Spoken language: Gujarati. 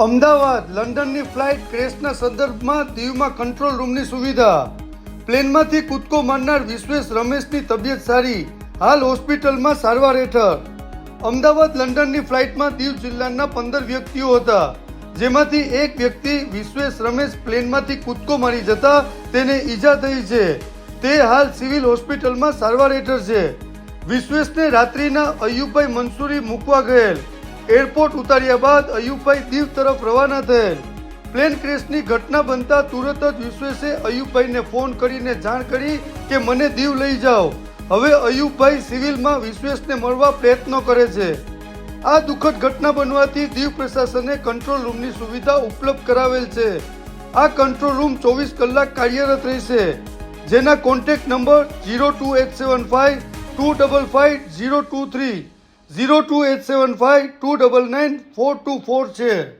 અમદાવાદ, લંડનની ફ્લાઇટ ક્રેશના સંદર્ભમાં દીવમાં કંટ્રોલ રૂમની સુવિધા. પ્લેનમાંથી કૂદકો મારનાર વિશ્વેશ રમેશની તબિયત સારી. હાલ હોસ્પિટલમાં સારવાર હેઠળ. અમદાવાદ, લંડનની ફ્લાઇટમાં દીવ જિલ્લાના પંદર વ્યક્તિઓ હતા, જેમાંથી એક વ્યક્તિ વિશ્વેશ રમેશ પ્લેનમાંથી કૂદકો મારી જતા તેને ઈજા થઈ છે. તે હાલ સિવિલ હોસ્પિટલમાં સારવાર હેઠળ છે. વિશ્વેશને રાત્રિના અયુબભાઈ મંસૂરી મૂકવા ગયેલ. એરપોર્ટ ઉતાર્યા બાદ અયુબભાઈ દીવ તરફ રવાના થયેલ. પ્લેન ક્રેશની ઘટના બનતા તુરત જ વિશ્વેશે અયુબભાઈને ફોન કરીને જાણ કરી કે મને દીવ લઈ જાઓ. હવે અયુબભાઈ સિવિલમાં વિશ્વેશને મળવા પ્રયત્નો કરે છે. આ દુઃખદ ઘટના બનવાથી દીવ પ્રશાસને કંટ્રોલ રૂમની સુવિધા ઉપલબ્ધ કરાવેલ છે. આ કંટ્રોલ રૂમ ચોવીસ કલાક કાર્યરત રહેશે. જેના contact number zero two eight seven five two double five zero two three. Zero two eight seven five two double nine four two four છે.